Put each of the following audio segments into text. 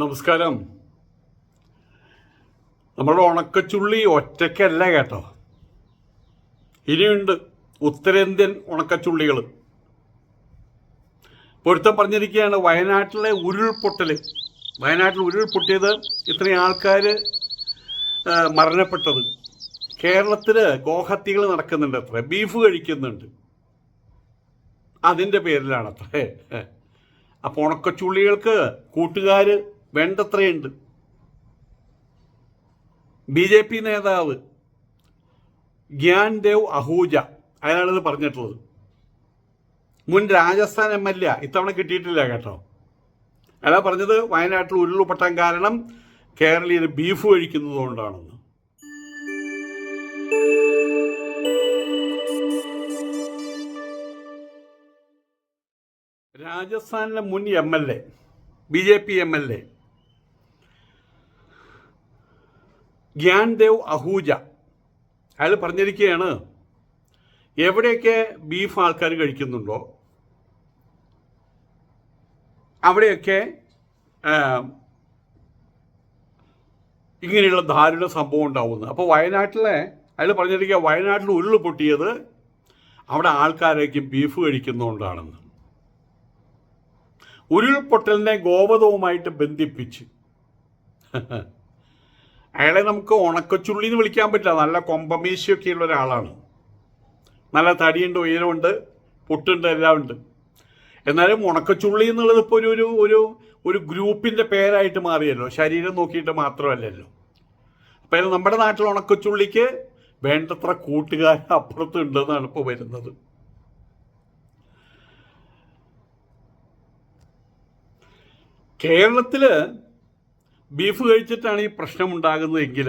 നമസ്കാരം. നമ്മുടെ ഉണക്കച്ചുള്ളി ഒറ്റയ്ക്കല്ല കേട്ടോ. ഇനിയുണ്ട് ഉത്തരേന്ത്യൻ ഉണക്കച്ചുള്ളികൾ പൊരുത്തം പറഞ്ഞിരിക്കുകയാണ് വയനാട്ടിലെ ഉരുൾപൊട്ടൽ വയനാട്ടിൽ ഉരുൾപൊട്ടിയത് ഇത്രയും ആൾക്കാർ മരണപ്പെട്ടത്. കേരളത്തിൽ ഗോഹത്യകൾ നടക്കുന്നുണ്ട് അത്ര ബീഫ് കഴിക്കുന്നുണ്ട്. അതിന്റെ പേരിലാണ് അത്രേ അപ്പോൾ ഉണക്കച്ചുള്ളികൾക്ക് കൂട്ടുകാർ വേണ്ടത്രയുണ്ട്. ബി ജെ പി നേതാവ് ഗ്യാൻ ദേവ് അഹൂജ അയാളാണിത് പറഞ്ഞിട്ടുള്ളത്. മുൻ രാജസ്ഥാൻ എം എൽ എ ഇത്തവണ കിട്ടിയിട്ടില്ല കേട്ടോ. അയാളാ പറഞ്ഞത് വയനാട്ടിൽ ഉരുളുപൊട്ടാൻ കാരണം കേരളീയർ ബീഫ് കഴിക്കുന്നത് കൊണ്ടാണെന്ന്. രാജസ്ഥാനിലെ മുൻ M L A B J P M L A Gyandev Ahuja. അയാൾ പറഞ്ഞിരിക്കുകയാണ് എവിടെയൊക്കെ ബീഫ് ആൾക്കാർ കഴിക്കുന്നുണ്ടോ അവിടെയൊക്കെ ഇങ്ങനെയുള്ള ധാരുണ സംഭവം ഉണ്ടാവുന്നത് അപ്പോൾ വയനാട്ടിലെ അയാൾ പറഞ്ഞിരിക്കുക വയനാട്ടിൽ ഉരുൾ പൊട്ടിയത് അവിടെ ആൾക്കാരേക്ക് ബീഫ് കഴിക്കുന്നതുകൊണ്ടാണെന്ന് ഉരുൾപൊട്ടലിനെ ഗോവധവുമായിട്ട് ബന്ധിപ്പിച്ച്. അയാളെ നമുക്ക് ഉണക്കച്ചുള്ളി എന്ന് വിളിക്കാൻ പറ്റില്ല. നല്ല കൊമ്പമീശയൊക്കെ ഉള്ള ഒരാളാണ്. നല്ല തടിയുണ്ട് ഉയരമുണ്ട് പൊട്ടുണ്ട് എല്ലാം ഉണ്ട്. എന്നാലും ഉണക്കച്ചുള്ളി എന്നുള്ളത് ഇപ്പോൾ ഒരു ഒരു ഒരു ഒരു ഗ്രൂപ്പിന്റെ പേരായിട്ട് മാറിയല്ലോ. ശരീരം നോക്കിയിട്ട് മാത്രമല്ലല്ലോ. അപ്പോൾ നമ്മുടെ നാട്ടിൽ ഉണക്കച്ചുള്ളിക്ക് വേണ്ടത്ര കൂട്ടുകാർ അപ്പുറത്തുണ്ടെന്നാണ് ഇപ്പോൾ വരുന്നത്. കേരളത്തിൽ ബീഫ് കഴിച്ചിട്ടാണ് ഈ പ്രശ്നം ഉണ്ടാകുന്നതെങ്കിൽ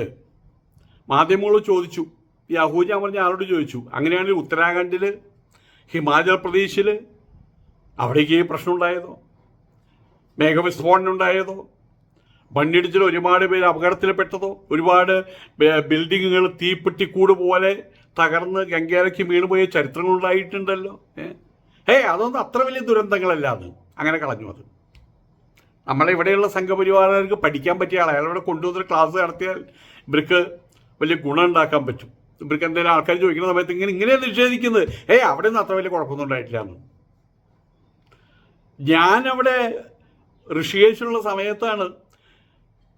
മാധ്യമങ്ങൾ ചോദിച്ചു. ഈ അഹൂജ പറഞ്ഞ ആളോട് ചോദിച്ചു? അങ്ങനെയാണെങ്കിൽ ഉത്തരാഖണ്ഡിൽ ഹിമാചൽ പ്രദേശിൽ അവിടേക്ക് ഈ പ്രശ്നം ഉണ്ടായതോ മേഘവിസ്ഫോടനം ഉണ്ടായതോ മണ്ണിടിച്ചിൽ ഒരുപാട് പേര് അപകടത്തിൽപ്പെട്ടതോ? ഒരുപാട് ബിൽഡിങ്ങുകൾ തീപ്പെട്ടിക്കൂട് പോലെ തകർന്ന് ഗംഗേരയ്ക്ക് വീണുപോയ ചരിത്രങ്ങളുണ്ടായിട്ടുണ്ടല്ലോ ഏ? ഏയ് അതൊന്നും അത്ര വലിയ ദുരന്തങ്ങളല്ല അത് അങ്ങനെ കളഞ്ഞു അത്. നമ്മളെ ഇവിടെയുള്ള സംഘപരിവാരർക്ക് പഠിക്കാൻ പറ്റിയ ആളെ. അയാളിവിടെ കൊണ്ടുവന്നൊരു ക്ലാസ് നടത്തിയാൽ ഇവർക്ക് വലിയ ഗുണം ഉണ്ടാക്കാൻ പറ്റും. ഇവർക്ക് എന്തെങ്കിലും ആൾക്കാർ ചോദിക്കുന്ന സമയത്ത് ഇങ്ങനെ ഇങ്ങനെ നിഷേധിക്കുന്നത്. ഏയ് അവിടെ നിന്ന് അത്ര വലിയ കുഴപ്പമൊന്നും ഉണ്ടായിട്ടില്ല എന്ന്. ഞാനവിടെ ഋഷികേശുള്ള സമയത്താണ്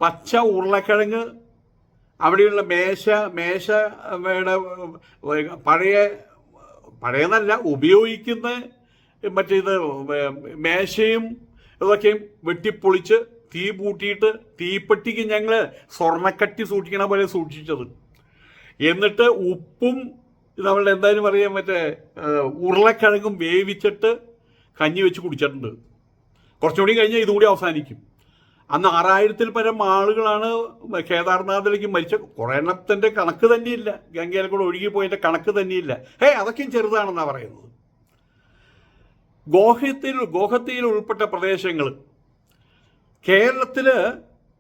പച്ച ഉരുളക്കിഴങ്ങ് അവിടെയുള്ള മേശ മേശ പഴയ പഴയതല്ല ഉപയോഗിക്കുന്ന മറ്റേത് മേശയും ഇതൊക്കെയും വെട്ടിപ്പൊളിച്ച് തീ പൂട്ടിയിട്ട് തീപ്പെട്ടിക്ക് ഞങ്ങൾ സ്വർണക്കട്ടി സൂക്ഷിക്കണ പോലെ സൂക്ഷിച്ചത്. എന്നിട്ട് ഉപ്പും നമ്മളുടെ എന്തായാലും പറയാൻ മറ്റേ ഉരുളക്കിഴങ്ങും വേവിച്ചിട്ട് കഞ്ഞി വെച്ച് കുടിച്ചിട്ടുണ്ട്. കുറച്ചുകൂടി കഴിഞ്ഞാൽ ഇതുകൂടി അവസാനിക്കും. അന്ന് ആറായിരത്തിൽ പരം ആളുകളാണ് കേദാർനാഥിലേക്ക് മരിച്ച കുറേ എണ്ണത്തിന്റെ കണക്ക് തന്നെയില്ല. ഗംഗയിൽ കൂടെ ഒഴുകിപ്പോയതിന്റെ കണക്ക് തന്നെയില്ല. ഹേ അതൊക്കെയും ചെറുതാണെന്നാണ് പറയുന്നത്. ഗോഹത്തിൽ ഗോഹത്തിയിൽ ഉൾപ്പെട്ട പ്രദേശങ്ങൾ. കേരളത്തിൽ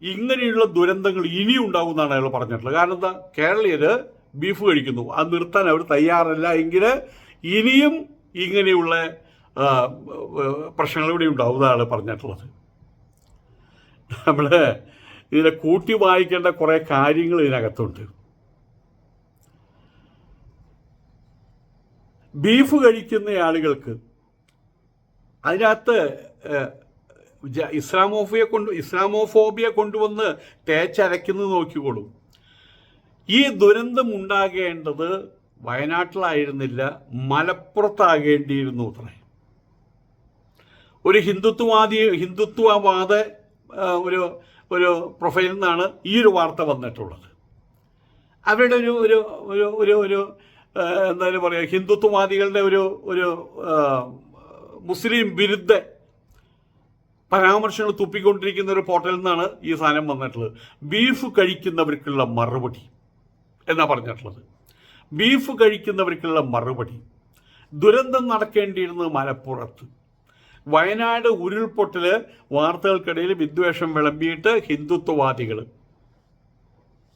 ഇങ്ങനെയുള്ള ദുരന്തങ്ങൾ ഇനിയും ഉണ്ടാവും എന്നാണ് അയാൾ പറഞ്ഞിട്ടുള്ളത്. കാരണം എന്താ? കേരളീയർ ബീഫ് കഴിക്കുന്നു. അത് നിർത്താൻ അവർ തയ്യാറല്ല എങ്കിൽ ഇനിയും ഇങ്ങനെയുള്ള പ്രശ്നങ്ങൾ ഇവിടെ ഉണ്ടാവും എന്നാണ് പറഞ്ഞിട്ടുള്ളത്. നമ്മൾ ഇതിനെ കൂട്ടി വായിക്കേണ്ട കുറേ കാര്യങ്ങൾ ഇതിനകത്തുണ്ട്. ബീഫ് കഴിക്കുന്ന ആളുകൾക്ക് അതിനകത്ത് ഇസ്ലാമോഫിയെ കൊണ്ട് ഇസ്ലാമോഫോബിയ കൊണ്ടുവന്ന് തേച്ചരയ്ക്കുന്നത് നോക്കിക്കോളൂ. ഈ ദുരന്തം ഉണ്ടാകേണ്ടത് വയനാട്ടിലായിരുന്നില്ല മലപ്പുറത്താകേണ്ടിയിരുന്നു അത്രേ. ഒരു ഹിന്ദുത്വവാദി ഹിന്ദുത്വവാദ ഒരു ഒരു പ്രൊഫൈലിൽ നിന്നാണ് ഈ ഒരു വാർത്ത വന്നിട്ടുള്ളത്. അവരുടെ ഒരു ഒരു ഒരു ഒരു എന്തായാലും പറയുക ഹിന്ദുത്വവാദികളുടെ ഒരു ഒരു മുസ്ലിം വിരുദ്ധ പരാമർശങ്ങൾ തുപ്പിക്കൊണ്ടിരിക്കുന്ന ഒരു പോർട്ടലിൽ നിന്നാണ് ഈ സാധനം വന്നിട്ടുള്ളത്. ബീഫ് കഴിക്കുന്നവർക്കുള്ള മറുപടി എന്നാ പറഞ്ഞിട്ടുള്ളത്. ബീഫ് കഴിക്കുന്നവർക്കുള്ള മറുപടി. ദുരന്തം നടക്കേണ്ടിയിരുന്നത് മലപ്പുറത്ത്. വയനാട് ഉരുൾപൊട്ടൽ വാർത്തകൾക്കിടയിൽ വിദ്വേഷം വിളമ്പിയിട്ട് ഹിന്ദുത്വവാദികൾ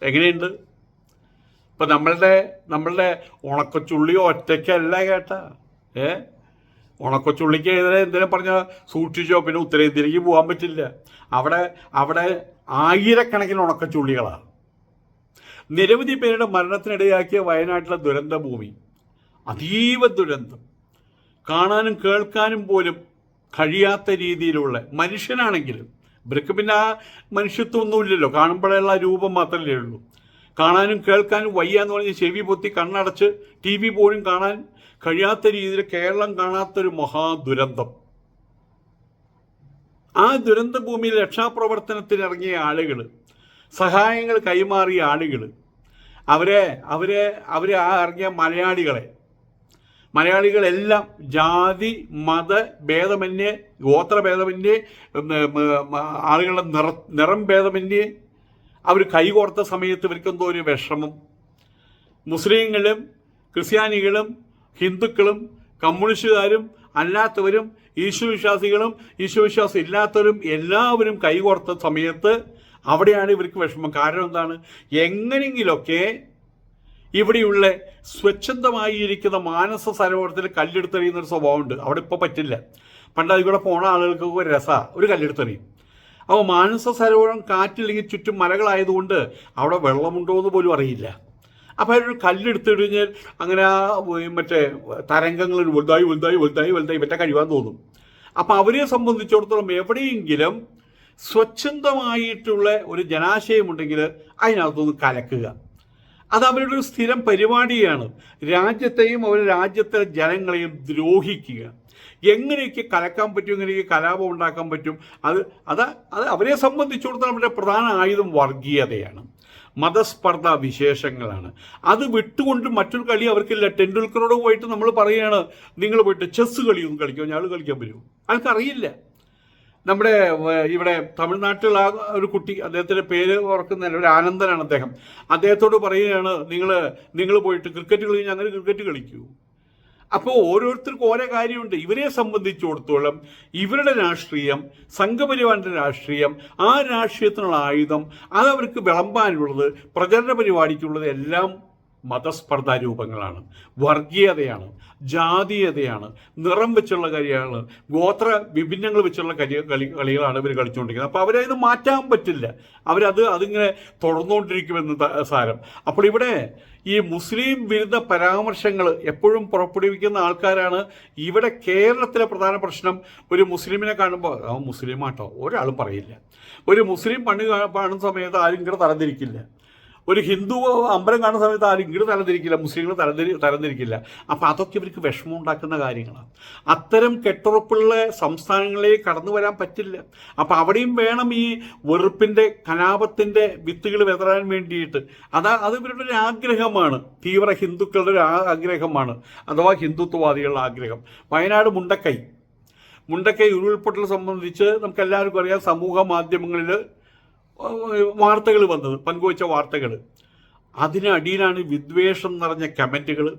എങ്ങനെയുണ്ട്? ഇപ്പം നമ്മളുടെ നമ്മളുടെ ഉണക്കച്ചുള്ളിയോ ഒറ്റയ്ക്കല്ല കേട്ടാ. ഏ? ഉണക്കൊച്ചുള്ളിക്ക് എതിരെ എന്തിനും പറഞ്ഞാൽ സൂക്ഷിച്ചോ? പിന്നെ ഉത്തരേന്ത്യയിലേക്ക് പോകാൻ പറ്റില്ല. അവിടെ അവിടെ ആയിരക്കണക്കിന് ഉണക്കച്ചുള്ളികളാണ് നിരവധി പേരുടെ മരണത്തിനിടയാക്കിയ വയനാട്ടിലെ ദുരന്ത ഭൂമി അതീവ ദുരന്തം. കാണാനും കേൾക്കാനും പോലും കഴിയാത്ത രീതിയിലുള്ള മനുഷ്യനാണെങ്കിലും ഇവർക്ക് പിന്നെ ആ മനുഷ്യത്വമൊന്നുമില്ലല്ലോ. കാണുമ്പോഴുള്ള രൂപം മാത്രമല്ലേ ഉള്ളൂ. കാണാനും കേൾക്കാനും വയ്യ എന്ന് പറഞ്ഞ് ചെവി പൊത്തി കണ്ണടച്ച് ടി വി പോലും കാണാൻ കഴിയാത്ത രീതിയിൽ കേരളം കാണാത്തൊരു മഹാദുരന്തം. ആ ദുരന്ത ഭൂമിയിൽ രക്ഷാപ്രവർത്തനത്തിന് ഇറങ്ങിയ ആളുകൾ സഹായങ്ങൾ കൈമാറിയ ആളുകൾ അവരെ അവരെ അവരെ ആ ഇറങ്ങിയ മലയാളികളെ മലയാളികളെല്ലാം ജാതി മത ഭേദമന്യേ ഗോത്ര ഭേദമന്യേ ഉം, ഉം, ഉം, ആളുകളുടെ നിറ നിറം ഭേദമന്യേ അവർ കൈകോർത്ത സമയത്ത് ഇവർക്കെന്തോ ഒരു വിഷമം. മുസ്ലിങ്ങളും ക്രിസ്ത്യാനികളും ഹിന്ദുക്കളും കമ്മ്യൂണിസ്റ്റുകാരും അല്ലാത്തവരും ഈശ്വവിശ്വാസികളും ഈശ്വവിശ്വാസം ഇല്ലാത്തവരും എല്ലാവരും കൈകോർത്ത സമയത്ത് അവിടെയാണ് ഇവർക്ക് വിഷമം. കാരണം എന്താണ്? എങ്ങനെയെങ്കിലൊക്കെ ഇവിടെയുള്ള സ്വച്ഛന്തമായിരിക്കുന്ന മാനസ സരോവരത്തിൽ കല്ലെടുത്തെറിയുന്ന ഒരു സ്വഭാവമുണ്ട്. അവിടെ ഇപ്പോൾ പറ്റില്ല. പണ്ട് അതിൽ കൂടെ പോണ ആളുകൾക്ക് ഒരു രസമാണ് ഒരു കല്ലെടുത്തെറിയും അപ്പോൾ മാനസ സരോവരം കാറ്റില്ലെങ്കിൽ ചുറ്റും മലകളായതുകൊണ്ട് അവിടെ വെള്ളമുണ്ടോ എന്ന് പോലും അറിയില്ല. അപ്പോൾ അതിനൊരു കല്ലെടുത്ത് കഴിഞ്ഞാൽ അങ്ങനെ മറ്റേ തരംഗങ്ങൾ വലുതായി വലുതായി വലുതായി വലുതായി മറ്റേ കഴിവാൻ തോന്നും. അപ്പോൾ അവരെ സംബന്ധിച്ചിടത്തോളം എവിടെയെങ്കിലും സ്വച്ഛന്തമായിട്ടുള്ള ഒരു ജലാശയമുണ്ടെങ്കിൽ അതിനകത്തൊന്ന് കലക്കുക. അത് അവരുടെ ഒരു സ്ഥിരം പരിപാടിയാണ്. രാജ്യത്തെയും അവരുടെ രാജ്യത്തെ ജനങ്ങളെയും ദ്രോഹിക്കുക. എങ്ങനെയൊക്കെ കലക്കാൻ പറ്റും എങ്ങനെയൊക്കെ കലാപം ഉണ്ടാക്കാൻ പറ്റും അത് അത് അത് അവരെ സംബന്ധിച്ചിടത്തോളം അവരുടെ പ്രധാന ആയുധം വർഗീയതയാണ്. മതസ്പർദ്ധ വിശേഷങ്ങളാണ്. അത് വിട്ടുകൊണ്ട് മറ്റൊരു കളി അവർക്കില്ല. ടെണ്ടുൽക്കറോട് പോയിട്ട് നമ്മൾ പറയുകയാണ് നിങ്ങൾ പോയിട്ട് ചെസ്സ് കളിയൊന്നും കളിക്കുമോ ഞങ്ങൾ കളിക്കാൻ വരുമോ അവർക്കറിയില്ല. നമ്മുടെ ഇവിടെ തമിഴ്നാട്ടിലുള്ള ഒരു കുട്ടി അദ്ദേഹത്തിന്റെ പേര് ഓർക്കുന്നില്ല ഒരു ആനന്ദനാണ് അദ്ദേഹം. അദ്ദേഹത്തോട് പറയുകയാണ് നിങ്ങൾ നിങ്ങൾ പോയിട്ട് ക്രിക്കറ്റ് കളി അങ്ങനെ ക്രിക്കറ്റ് കളിക്കൂ. അപ്പോൾ ഓരോരുത്തർക്കും ഓരോ കാര്യമുണ്ട്. ഇവരെ സംബന്ധിച്ചിടത്തോളം ഇവരുടെ രാഷ്ട്രീയം സംഘപരിവാറിന്റെ രാഷ്ട്രീയം ആ രാഷ്ട്രീയത്തിനുള്ള ആയുധം അതവർക്ക് വിളമ്പാനുള്ളത് പ്രചരണ പരിപാടിക്കുള്ളത് എല്ലാം മതസ്പർദ്ധാ രൂപങ്ങളാണ് വർഗീയതയാണ് ജാതീയതയാണ് നിറം വെച്ചുള്ള കളിയാണ് ഗോത്ര വിഭിന്നങ്ങൾ വെച്ചുള്ള കളി കളി കളികളാണ് ഇവർ കളിച്ചുകൊണ്ടിരിക്കുന്നത് അപ്പോൾ അവരെ ഇത് മാറ്റാൻ പറ്റില്ല. അവരത് അതിങ്ങനെ തുടർന്നുകൊണ്ടിരിക്കുമെന്ന് സാരം. അപ്പോൾ ഇവിടെ ഈ മുസ്ലിം വിരുദ്ധ പരാമർശങ്ങൾ എപ്പോഴും പുറപ്പെടുവിക്കുന്ന ആൾക്കാരാണ് ഇവിടെ കേരളത്തിലെ പ്രധാന പ്രശ്നം. ഒരു മുസ്ലിമിനെ കാണുമ്പോൾ അവൻ മുസ്ലിമാട്ടോ ഒരാളും പറയില്ല. ഒരു മുസ്ലിം പണി കാണുന്ന സമയത്ത് ആരും ഇങ്ങനെ തരംതിരിക്കില്ല. ഒരു ഹിന്ദു അമ്പലം കാണുന്ന സമയത്ത് ആരും ഇങ്ങോട്ട് തരംതിരിക്കില്ല മുസ്ലിങ്ങൾ തരംതിരി തരംതിരിക്കില്ല അപ്പം അതൊക്കെ ഇവർക്ക് വിഷമം ഉണ്ടാക്കുന്ന കാര്യങ്ങളാണ്. അത്തരം കെട്ടുറപ്പുള്ള സംസ്ഥാനങ്ങളെ കടന്നു വരാൻ പറ്റില്ല. അപ്പം അവിടെയും വേണം ഈ വെറുപ്പിന്റെ കലാപത്തിന്റെ വിത്തുകൾ വിതറാൻ വേണ്ടിയിട്ട്. അതാ അത് ഇവരുടെ ഒരു ആഗ്രഹമാണ്. തീവ്ര ഹിന്ദുക്കളുടെ ഒരു ആഗ്രഹമാണ്. അഥവാ ഹിന്ദുത്വവാദികളുടെ ആഗ്രഹം. വയനാട് മുണ്ടക്കൈ. മുണ്ടക്കൈ ഉരുൾപൊട്ടൽ സംബന്ധിച്ച് നമുക്കെല്ലാവർക്കും അറിയാം സമൂഹ മാധ്യമങ്ങളിൽ വാർത്തകൾ വന്നത് പങ്കുവച്ച വാർത്തകൾ. അതിനടിയിലാണ് വിദ്വേഷം നിറഞ്ഞ കമന്റുകൾ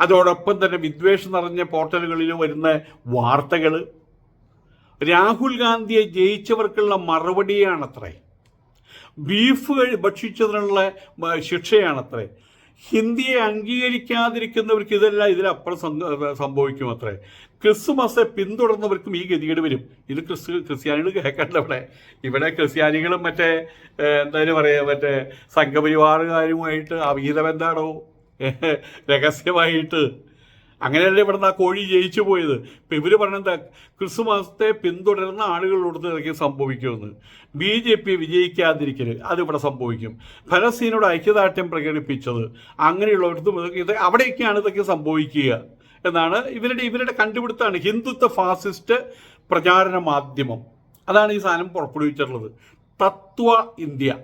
അതോടൊപ്പം തന്നെ വിദ്വേഷം നിറഞ്ഞ പോർട്ടലുകളിൽ വരുന്ന വാർത്തകൾ. രാഹുൽ ഗാന്ധിയെ ജയിച്ചവർക്കുള്ള മറുപടിയാണത്രേ. ബീഫ് ഭക്ഷിച്ചതിനുള്ള ശിക്ഷയാണത്രേ. ഹിന്ദിയെ അംഗീകരിക്കാതിരിക്കുന്നവർക്ക് ഇതെല്ലാം ഇതിലപ്പുറം സംഭ- സംഭവിക്കും അത്രേ ക്രിസ്മസ് പിന്തുടർന്നവർക്കും ഈ ഗതികേട് വരും. ഇത് ക്രിസ്തു ക്രിസ്ത്യാനികൾ കേൾക്കേണ്ട ഇവിടെ. ഇവിടെ ക്രിസ്ത്യാനികളും മറ്റേ എന്തായാലും പറയാ മറ്റേ സംഘപരിവാറുകാരുമായിട്ട് അവീതം എന്താണോ രഹസ്യമായിട്ട്. അങ്ങനെയല്ലേ ഇവിടുന്ന് ആ കോഴി ജയിച്ചു പോയത്? ഇപ്പം ഇവർ പറഞ്ഞത് ക്രിസ്തുമസത്തെ പിന്തുടരുന്ന ആളുകളോട് ഇറങ്ങി സംഭവിക്കുമെന്ന്. ബി ജെ പി വിജയിക്കാതിരിക്കൽ അതിവിടെ സംഭവിക്കും. ഫലസ്തീനോട് ഐക്യദാർഢ്യം പ്രകടിപ്പിച്ചത് അങ്ങനെയുള്ളവർക്കും ഇതൊക്കെ ഇത് അവിടെയൊക്കെയാണ് ഇതൊക്കെ സംഭവിക്കുക. എന്നാണ് ഇവരുടെ ഇവരുടെ കണ്ടുപിടുത്തമാണ് ഹിന്ദുത്വ ഫാസിസ്റ്റ് പ്രചാരണ മാധ്യമം. അതാണ് ഈ സാധനം പുറപ്പെടുവിച്ചിട്ടുള്ളത്. തത്വ ഇന്ത്യ.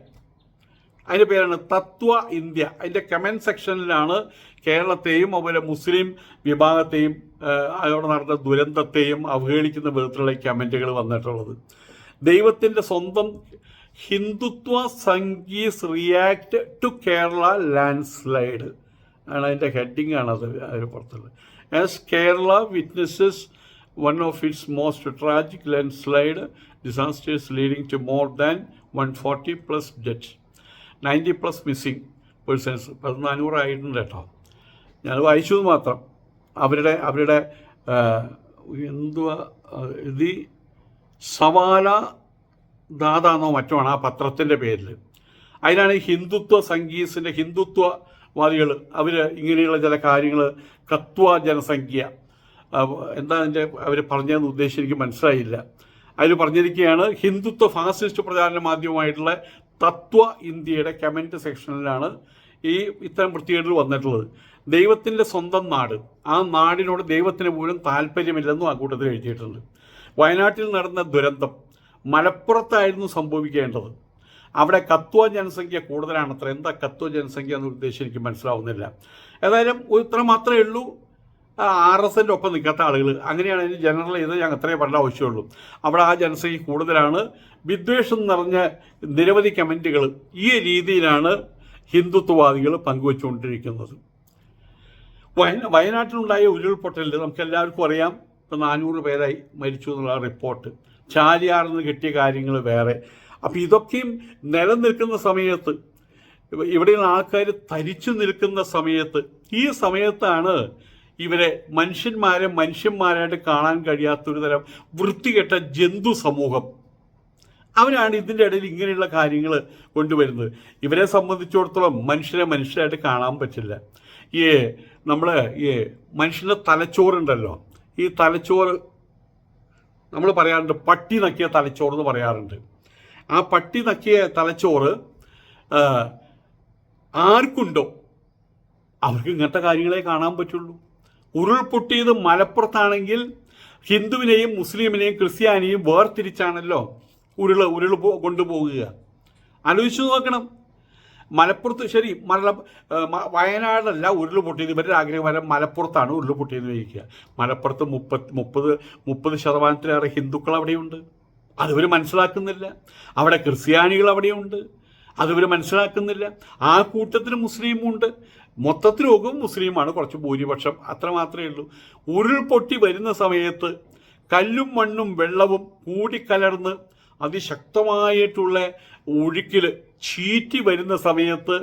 അതിന്റെ പേരാണ് തത്വ ഇന്ത്യ. അതിന്റെ കമന്റ് സെക്ഷനിലാണ് കേരളത്തെയും അതുപോലെ മുസ്ലിം വിഭാഗത്തെയും അവിടെ നടന്ന ദുരന്തത്തെയും അവഹേളിക്കുന്ന വിധത്തിലുള്ള കമന്റുകൾ വന്നിട്ടുള്ളത്. ദൈവത്തിന്റെ സ്വന്തം Hindutva Sanghis react to Kerala landslide ആണ് അതിന്റെ ഹെഡിങ് ആണ് അത് അതിന് പുറത്തുള്ളത്. Witnesses one of its most tragic landslide disasters leading to more than one forty plus death ninety plus missing persons പതിനാനൂറായിട്ടുണ്ട് കേട്ടോ. ഞാൻ വായിച്ചത് മാത്രം. അവരുടെ അവരുടെ എന്തുവാ ഇത് സവാല ദാതാന്നോ മറ്റോ ആണ് ആ പത്രത്തിന്റെ പേരിൽ. അതിനാണ് ഈ ഹിന്ദുത്വ സംഗീസിന്റെ ഹിന്ദുത്വവാദികൾ അവർ ഇങ്ങനെയുള്ള ചില കാര്യങ്ങൾ കത്വ ജനസംഖ്യ. എന്താ അതിന്റെ അവർ പറഞ്ഞതെന്ന് ഉദ്ദേശിച്ച് എനിക്ക് മനസ്സിലായില്ല. അതിൽ പറഞ്ഞിരിക്കുകയാണ് ഹിന്ദുത്വ ഫാസിസ്റ്റ് പ്രചാരണ മാധ്യമമായിട്ടുള്ള തത്വ ഇന്ത്യയുടെ കമന്റ് സെക്ഷനിലാണ് ഈ ഇത്തരം വൃത്തികേടുകൾ വന്നിട്ടുള്ളത്. ദൈവത്തിന്റെ സ്വന്തം നാട്. ആ നാടിനോട് ദൈവത്തിന് പോലും താല്പര്യമില്ലെന്നും ആ കൂട്ടത്തിൽ എഴുതിയിട്ടുണ്ട്. വയനാട്ടിൽ നടന്ന ദുരന്തം മലപ്പുറത്തായിരുന്നു സംഭവിക്കേണ്ടത്. അവിടെ കത്വ ജനസംഖ്യ കൂടുതലാണ് അത്ര എന്താ കത്വ ജനസംഖ്യ എന്ന് ഉദ്ദേശം എനിക്ക് മനസ്സിലാവുന്നില്ല. ഏതായാലും ഇത്ര മാത്രമേ ഉള്ളൂ. ആർ എസ് എന്റെ ഒപ്പം നിൽക്കാത്ത ആളുകൾ അങ്ങനെയാണ് അതിന് ജനറൽ ചെയ്ത് ഞാൻ അത്രയും പറഞ്ഞ ആവശ്യമുള്ളൂ. അവിടെ ആ ജനസംഖ്യ കൂടുതലാണ്. വിദ്വേഷം നിറഞ്ഞ നിരവധി കമന്റുകൾ ഈ രീതിയിലാണ് ഹിന്ദുത്വവാദികൾ പങ്കുവച്ചുകൊണ്ടിരിക്കുന്നത്. വയന വയനാട്ടിലുണ്ടായ ഉരുൾപൊട്ടലിൽ നമുക്ക് എല്ലാവർക്കും അറിയാം. ഇപ്പം നാനൂറ് പേരായി മരിച്ചു എന്നുള്ള റിപ്പോർട്ട്. ചാലിയാറിൽ നിന്ന് കിട്ടിയ കാര്യങ്ങൾ വേറെ. അപ്പം ഇതൊക്കെയും നിലനിൽക്കുന്ന സമയത്ത് ഇവിടെയുള്ള ആൾക്കാർ തരിച്ചു നിൽക്കുന്ന സമയത്ത് ഈ സമയത്താണ് ഇവരെ മനുഷ്യന്മാരെ മനുഷ്യന്മാരായിട്ട് കാണാൻ കഴിയാത്തൊരു തരം വൃത്തികെട്ട ജന്തു സമൂഹം. അവരാണ് ഇതിന്റെ ഇടയിൽ ഇങ്ങനെയുള്ള കാര്യങ്ങൾ കൊണ്ടുവരുന്നത്. ഇവരെ സംബന്ധിച്ചിടത്തോളം മനുഷ്യരെ മനുഷ്യരായിട്ട് കാണാൻ പറ്റില്ല. ഈ നമ്മൾ ഈ മനുഷ്യന്റെ തലച്ചോറുണ്ടല്ലോ. ഈ തലച്ചോറ് നമ്മൾ പറയാറുണ്ട് പട്ടി നക്കിയ തലച്ചോറ് എന്ന് പറയാറുണ്ട്. ആ പട്ടി നക്കിയ തലച്ചോറ് ആർക്കുണ്ടോ? അവർക്ക് ഇങ്ങനത്തെ കാര്യങ്ങളെ കാണാൻ പറ്റുള്ളൂ. ഉരുൾപൊട്ടിയത് മലപ്പുറത്താണെങ്കിൽ ഹിന്ദുവിനെയും മുസ്ലിമിനെയും ക്രിസ്ത്യാനിയും വേർതിരിച്ചാണല്ലോ ഉരുൾ ഉരുൾ കൊണ്ടുപോകുക ആലോചിച്ചു നോക്കണം. മലപ്പുറത്ത് ശരി മല വയനാടല്ല ഉരുൾ പൊട്ടിയത്. ഇവരുടെ ആഗ്രഹം മലപ്പുറത്താണ് ഉരുൾ പൊട്ടിയത് വഹിക്കുക മലപ്പുറത്ത് മുപ്പത് മുപ്പത് മുപ്പത് ശതമാനത്തിലേറെ ഹിന്ദുക്കൾ അവിടെയുണ്ട്. അതിവർ മനസ്സിലാക്കുന്നില്ല. അവിടെ ക്രിസ്ത്യാനികൾ അവിടെയുണ്ട്. അതിവർ മനസ്സിലാക്കുന്നില്ല. ആ കൂട്ടത്തിൽ മുസ്ലിമുണ്ട്. മൊത്തത്തിൽ നോക്കും മുസ്ലിമാണ്. കുറച്ച് ഭൂരിപക്ഷം. അത്ര മാത്രമേ ഉള്ളൂ. ഉരുൾപൊട്ടി വരുന്ന സമയത്ത് കല്ലും മണ്ണും വെള്ളവും കൂടിക്കലർന്ന് അതിശക്തമായിട്ടുള്ള ഒഴുക്കിൽ ചീറ്റി വരുന്ന സമയത്ത്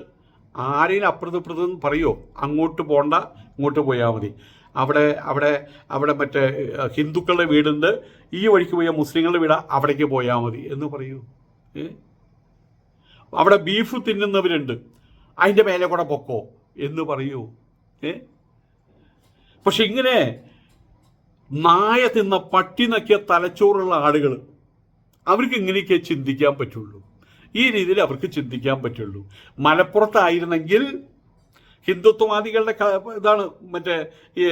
ആരെയും അപ്രതപ്രതെന്ന് പറയുമോ പറയോ? അങ്ങോട്ട് പോണ്ട. ഇങ്ങോട്ട് പോയാൽ മതി. അവിടെ അവിടെ അവിടെ മറ്റേ ഹിന്ദുക്കളുടെ വീടുണ്ട്. ഈ വഴിക്ക് പോയാൽ മുസ്ലിങ്ങളുടെ വീട് അവിടേക്ക് പോയാൽ മതി. എന്ന് പറയൂ? അവിടെ ബീഫ് തിന്നുന്നവരുണ്ട്. അതിന്റെ മേലെ കൂടെ പൊക്കോ. എന്ന് പറയൂ. ഏ? പക്ഷെ ഇങ്ങനെ നായ തിന്ന പട്ടി നക്കിയ തലച്ചോറുള്ള ആളുകൾ അവർക്ക് ഇങ്ങനെയൊക്കെ ചിന്തിക്കാൻ പറ്റുള്ളൂ. ഈ രീതിയിൽ അവർക്ക് ചിന്തിക്കാൻ പറ്റുള്ളൂ. മലപ്പുറത്തായിരുന്നെങ്കിൽ ഹിന്ദുത്വവാദികളുടെ ഇതാണ് മറ്റേ ഈ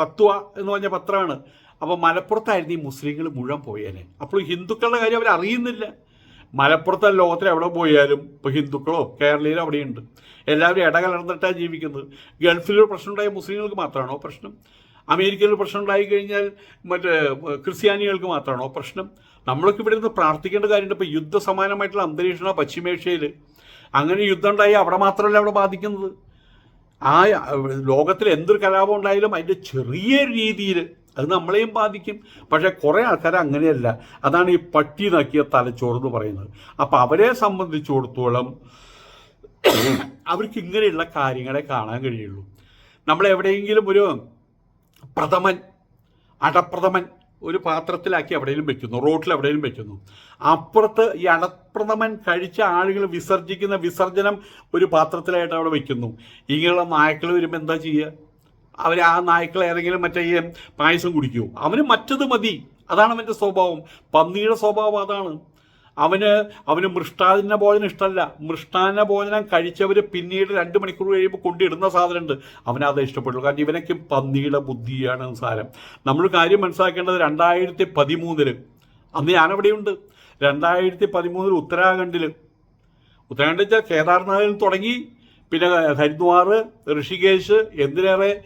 തത്വ എന്ന് പറഞ്ഞ പത്രമാണ്. അപ്പോൾ മലപ്പുറത്തായിരുന്നു ഈ മുസ്ലിങ്ങൾ മുഴുവൻ പോയേനെ. അപ്പോൾ ഹിന്ദുക്കളുടെ കാര്യം അവർ അറിയുന്നില്ല. മലപ്പുറത്തെ ലോകത്തിൽ എവിടെ പോയാലും ഇപ്പോൾ ഹിന്ദുക്കളോ കേരളീയരോ അവിടെയുണ്ട്. എല്ലാവരും ഇടകലർന്നിട്ടാണ് ജീവിക്കുന്നത്. ഗൾഫിലൊരു ഒരു പ്രശ്നം ഉണ്ടായ മുസ്ലിങ്ങൾക്ക് മാത്രമാണോ പ്രശ്നം? അമേരിക്കയിൽ പ്രശ്നം ഉണ്ടായി കഴിഞ്ഞാൽ മറ്റേ ക്രിസ്ത്യാനികൾക്ക് മാത്രമാണോ പ്രശ്നം? നമ്മളൊക്കെ ഇവിടെ നിന്ന് പ്രാർത്ഥിക്കേണ്ട കാര്യമുണ്ട്. ഇപ്പോൾ യുദ്ധ സമാനമായിട്ടുള്ള അന്തരീക്ഷമാണ് പശ്ചിമേഷ്യയിൽ അങ്ങനെ യുദ്ധം ഉണ്ടായി അവിടെ മാത്രമല്ല അവിടെ ബാധിക്കുന്നത്. ആ ലോകത്തിൽ എന്തൊരു കലാപം ഉണ്ടായാലും അതിന്റെ ചെറിയ രീതിയിൽ അത് നമ്മളെയും ബാധിക്കും. പക്ഷെ കുറേ ആൾക്കാർ അങ്ങനെയല്ല. അതാണ് ഈ പട്ടി നക്കിയ തലച്ചോറ് എന്ന് പറയുന്നത്. അപ്പോൾ അവരെ സംബന്ധിച്ചിടത്തോളം അവർക്ക് ഇങ്ങനെയുള്ള കാര്യങ്ങളെ കാണാൻ കഴിയുള്ളൂ. നമ്മൾ എവിടെയെങ്കിലും ഒരു പ്രഥമൻ അടപ്രഥമൻ ഒരു പാത്രത്തിലാക്കി എവിടെയെങ്കിലും വെക്കുന്നു റോട്ടിൽ എവിടെയെങ്കിലും വെക്കുന്നു. അപ്പുറത്ത് ഈ അടപ്രഥമൻ കഴിച്ച ആളുകൾ വിസർജിക്കുന്ന വിസർജനം ഒരു പാത്രത്തിലായിട്ട് അവിടെ വെക്കുന്നു. ഇങ്ങനെയുള്ള നായ്ക്കൾ വരുമ്പോൾ എന്താ ചെയ്യുക അവർ ആ നായ്ക്കൾ ഏതെങ്കിലും മറ്റേ ഈ പായസം കുടിക്കുമോ അവന് മറ്റത് മതി. അതാണ് അവന്റെ സ്വഭാവം. പന്നിയുടെ സ്വഭാവം അതാണ്. അവന് അവന് മൃഷ്ടാന്ന ഭോജനം ഇഷ്ടമല്ല. മൃഷ്ടാന്ന ഭോജനം കഴിച്ചവർ പിന്നീട് രണ്ട് മണിക്കൂർ കഴിയുമ്പോൾ കൊണ്ടിടുന്ന സാധനമുണ്ട് അവനത് ഇഷ്ടപ്പെടുള്ളൂ കാരണം ഇവനൊക്കെ പന്നിയുടെ ബുദ്ധിയാണ് സാരം. നമ്മൾ കാര്യം മനസ്സിലാക്കേണ്ടത് രണ്ടായിരത്തി പതിമൂന്നിൽ. അന്ന് ഞാനവിടെയുണ്ട്. രണ്ടായിരത്തി പതിമൂന്നിൽ ഉത്തരാഖണ്ഡിൽ ഉത്തരാഖണ്ഡ് വെച്ചാൽ കേദാർനാഥിൽ തുടങ്ങി. പിന്നെ ഹരിദ്വാർ ഋഷികേശ് എന്തിനേറെ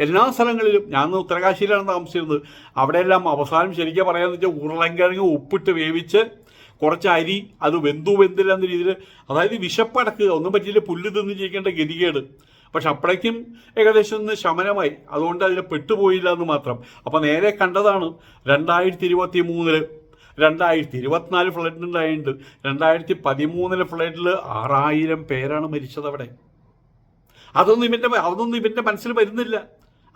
എല്ലാ സ്ഥലങ്ങളിലും. ഞാൻ ഉത്തരകാശിയിലാണ് താമസിച്ചിരുന്നത്. അവിടെയെല്ലാം അവസാനം ശരിക്കും പറയാമെന്ന് വെച്ചാൽ ഉരുളൻകിഴങ്ങ് ഉപ്പിട്ട് വേവിച്ച് കുറച്ച് അരി അത് വെന്തു വെന്തില്ല എന്ന രീതിയിൽ അതായത് വിശപ്പടക്കുക ഒന്നും പറ്റിയില്ല പുല്ല് തിന്ന് ജീവിക്കേണ്ട ഗതികേട്. പക്ഷെ അപ്പോഴേക്കും ഏകദേശം ഒന്ന് ശമനമായി. അതുകൊണ്ട് അതിൽ പെട്ടുപോയില്ല എന്ന് മാത്രം. അപ്പം നേരെ കണ്ടതാണ് രണ്ടായിരത്തി ഇരുപത്തി മൂന്നിൽ രണ്ടായിരത്തി ഇരുപത്തിനാല് ഫ്ലഡ് ഉണ്ടായിട്ടുണ്ട്. രണ്ടായിരത്തി പതിമൂന്നിലെ ഫ്ലഡിൽ ആറായിരം പേരാണ് മരിച്ചത് അവിടെ. അതൊന്നും ഇവന്റെ അതൊന്നും ഇവന്റെ മനസ്സിൽ വരുന്നില്ല.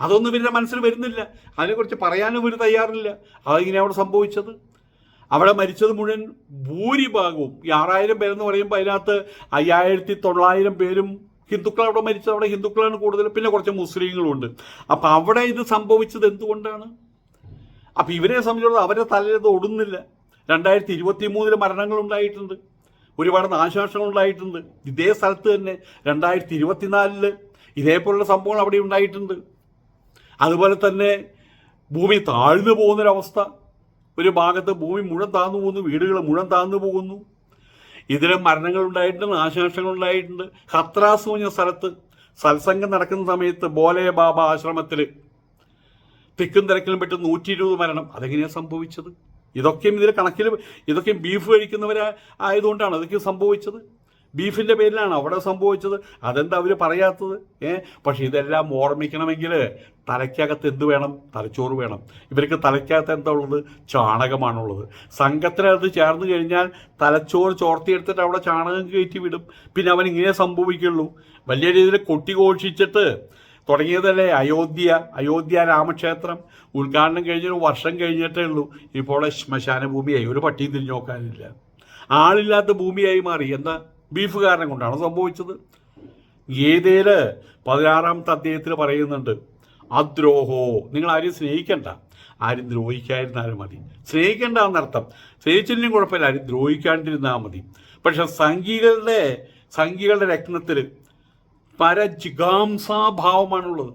അതൊന്നും ഇവന്റെ മനസ്സിൽ വരുന്നില്ല. അതിനെക്കുറിച്ച് പറയാനും ഇവർ തയ്യാറില്ല. അതെങ്ങനെയാണ് അവിടെ സംഭവിച്ചത്? അവിടെ മരിച്ചത് മുഴുവൻ ഭൂരിഭാഗവും ഈ ആറായിരം പേരെന്ന് പറയുമ്പോൾ അതിനകത്ത് അയ്യായിരത്തി തൊള്ളായിരം പേരും ഹിന്ദുക്കൾ അവിടെ മരിച്ചത്. അവിടെ ഹിന്ദുക്കളാണ് കൂടുതൽ പിന്നെ കുറച്ച് മുസ്ലിങ്ങളുണ്ട് അപ്പം അവിടെ ഇത് സംഭവിച്ചത് എന്തുകൊണ്ടാണ്? അപ്പം ഇവരെ സംബന്ധിച്ചിടത്തോളം അവരെ തലയത് ഒടുന്നില്ല. രണ്ടായിരത്തി ഇരുപത്തി മൂന്നിൽ മരണങ്ങൾ ഉണ്ടായിട്ടുണ്ട്. ഒരുപാട് നാശനഷ്ടങ്ങൾ ഉണ്ടായിട്ടുണ്ട്. ഇതേ സ്ഥലത്ത് തന്നെ രണ്ടായിരത്തി ഇരുപത്തിനാലിൽ ഇതേപോലുള്ള സംഭവങ്ങൾ അവിടെ ഉണ്ടായിട്ടുണ്ട്. അതുപോലെ തന്നെ ഭൂമി താഴ്ന്നു പോകുന്നൊരവസ്ഥ. ഒരു ഭാഗത്ത് ഭൂമി മുഴുവൻ താഴ്ന്നു പോകുന്നു വീടുകൾ മുഴുവൻ താഴ്ന്നു പോകുന്നു. ഇതിലും മരണങ്ങൾ ഉണ്ടായിട്ടുണ്ട് നാശനഷ്ടങ്ങൾ ഉണ്ടായിട്ടുണ്ട്. ഹത്രാസ് പറഞ്ഞ സ്ഥലത്ത് സത്സംഗം നടക്കുന്ന സമയത്ത് ബോലെ ബാബ ആശ്രമത്തിൽ തിക്കും തിരക്കിലും പെട്ട് നൂറ്റി ഇരുപത് മരണം. അതെങ്ങനെയാണ് സംഭവിച്ചത്? ഇതൊക്കെയും ഇതിൽ കണക്കിൽ ഇതൊക്കെയും ബീഫ് കഴിക്കുന്നവരായതുകൊണ്ടാണ് അതൊക്കെ സംഭവിച്ചത്. ബീഫിന്റെ പേരിലാണ് അവിടെ സംഭവിച്ചത്. അതെന്താ അവർ പറയാത്തത്? ഏ? പക്ഷേ ഇതെല്ലാം ഓർമ്മിക്കണമെങ്കിൽ തലയ്ക്കകത്ത് എന്ത് വേണം? തലച്ചോറ് വേണം. ഇവർക്ക് തലയ്ക്കകത്ത് എന്താ ഉള്ളത്? ചാണകമാണുള്ളത്. സംഘത്തിനകത്ത് ചേർന്ന് കഴിഞ്ഞാൽ തലച്ചോറ് ചോർത്തിയെടുത്തിട്ട് അവിടെ ചാണകം കയറ്റി വിടും. പിന്നെ അവൻ ഇങ്ങനെ സംഭവിക്കുള്ളൂ. വലിയ രീതിയിൽ കൊട്ടിഘോഷിച്ചിട്ട് തുടങ്ങിയതല്ലേ അയോധ്യ അയോധ്യ രാമക്ഷേത്രം. ഉദ്ഘാടനം കഴിഞ്ഞൊരു വർഷം കഴിഞ്ഞിട്ടേ ഉള്ളൂ. ഇപ്പോൾ ശ്മശാന ഭൂമിയായി ഒരു പട്ടിയും തിരിഞ്ഞു നോക്കാനില്ല. ആളില്ലാത്ത ഭൂമിയായി മാറി. എന്താ? ബീഫ് കാരണം കൊണ്ടാണ് സംഭവിച്ചത്. ഗീതയിൽ പതിനാറാമത്തെ അദ്ദേഹത്തിൽ പറയുന്നുണ്ട് അദ്രോഹോ നിങ്ങൾ ആരെയും സ്നേഹിക്കണ്ട. ആരും ദ്രോഹിക്കാതിരുന്നാലും മതി. സ്നേഹിക്കേണ്ട എന്നർത്ഥം. സ്നേഹിച്ചില്ലെങ്കിലും കുഴപ്പമില്ല. ആരും ദ്രോഹിക്കാണ്ടിരുന്നാൽ മതി. പക്ഷെ സംഘികളുടെ സംഘികളുടെ രത്നത്തിൽ പരജിഗാംസാഭാവമാണുള്ളത്.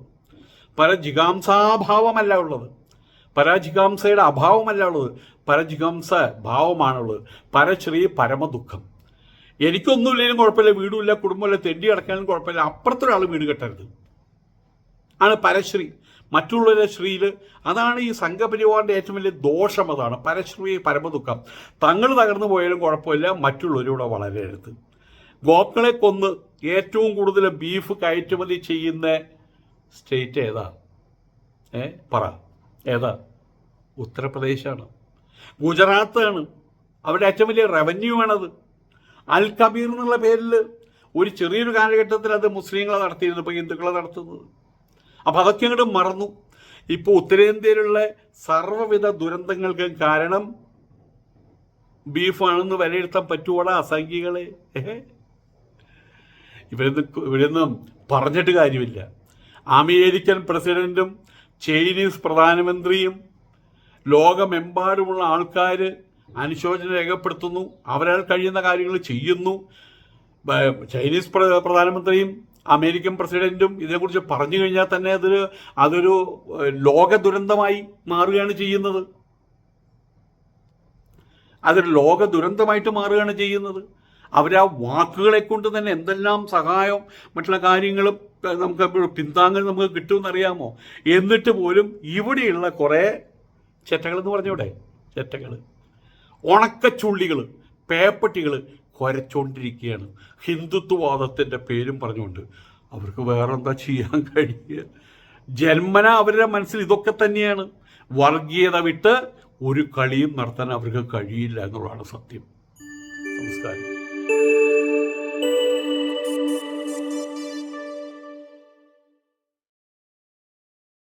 പരജിഗാംസാഭാവമല്ല ഉള്ളത്. പരജിഗാംസയുടെ അഭാവമല്ല ഉള്ളത്. പരജിഗാംസ ഭാവമാണുള്ളത് പരശ്രീ പരമദുഃഖം. എനിക്കൊന്നുമില്ലെങ്കിലും കുഴപ്പമില്ല. വീടുമില്ല കുടുംബമില്ല തെണ്ടി കിടക്കാനും കുഴപ്പമില്ല. അപ്പുറത്തൊരാൾ വീട് കെട്ടരുത്. ആണ് പരശ്രീ. മറ്റുള്ളവരുടെ ശ്രീയിൽ അതാണ് ഈ സംഘപരിവാറിന്റെ ഏറ്റവും വലിയ ദോഷം. അതാണ് പരശ്രീ പരമദുഃഖം. തങ്ങൾ തകർന്നു പോയാലും കുഴപ്പമില്ല മറ്റുള്ളവരൂടെ വളരരുത്. ഗോക്കളെ കൊന്ന് ഏറ്റവും കൂടുതൽ ബീഫ് കയറ്റുമതി ചെയ്യുന്ന സ്റ്റേറ്റ് ഏതാ? ഏ പറ. ഏതാ? ഉത്തർപ്രദേശാണ്. ഗുജറാത്താണ്. അവിടെ ഏറ്റവും വലിയ റവന്യൂ ആണത്. അൽ കബീർ എന്നുള്ള പേരിൽ ഒരു ചെറിയൊരു കാലഘട്ടത്തിൽ അത് മുസ്ലിങ്ങളെ നടത്തിയിരുന്നു ഇപ്പോൾ ഹിന്ദുക്കളെ നടത്തുന്നത്. അപ്പോൾ അതൊക്കെ അങ്ങോട്ട് മറന്നു. ഇപ്പോൾ ഉത്തരേന്ത്യയിലുള്ള സർവവിധ ദുരന്തങ്ങൾക്ക് കാരണം ബീഫാണെന്ന് വിലയിരുത്താൻ പറ്റുവോടാ അസംഖ്യകളെ ഇവരൊന്നും ഇവരൊന്നും പറഞ്ഞിട്ട് കാര്യമില്ല. അമേരിക്കൻ പ്രസിഡന്റും ചൈനീസ് പ്രധാനമന്ത്രിയും ലോകമെമ്പാടുമുള്ള ആൾക്കാർ അനുശോചനം രേഖപ്പെടുത്തുന്നു. അവരാൽ കഴിയുന്ന കാര്യങ്ങൾ ചെയ്യുന്നു. ചൈനീസ് പ്രധാനമന്ത്രിയും അമേരിക്കൻ പ്രസിഡന്റും ഇതിനെക്കുറിച്ച് പറഞ്ഞു കഴിഞ്ഞാൽ തന്നെ അതൊരു അതൊരു ലോക ദുരന്തമായി മാറുകയാണ് ചെയ്യുന്നത്. അതൊരു ലോക ദുരന്തമായിട്ട് മാറുകയാണ് ചെയ്യുന്നത്. അവരാ വാക്കുകളെ കൊണ്ട് തന്നെ എന്തെല്ലാം സഹായം മറ്റുള്ള കാര്യങ്ങളും നമുക്ക് പിന്താങ്ങൽ നമുക്ക് കിട്ടുമെന്നറിയാമോ? എന്നിട്ട് പോലും ഇവിടെയുള്ള കുറേ ചെറ്റകൾ എന്ന് പറഞ്ഞൂടെ? ചെറ്റകൾ ഉണക്കച്ചുള്ളികൾ പേപ്പട്ടികൾ കുരച്ചുകൊണ്ടിരിക്കുകയാണ് ഹിന്ദുത്വവാദത്തിന്റെ പേരും പറഞ്ഞുകൊണ്ട് അവർക്ക് വേറെ എന്താ ചെയ്യാൻ കഴിയുക ജന്മന അവരുടെ മനസ്സിൽ ഇതൊക്കെ തന്നെയാണ്. വർഗീയത വിട്ട് ഒരു കളിയും നടത്താൻ അവർക്ക് കഴിയില്ല എന്നുള്ളതാണ് സത്യം. നമസ്കാരം.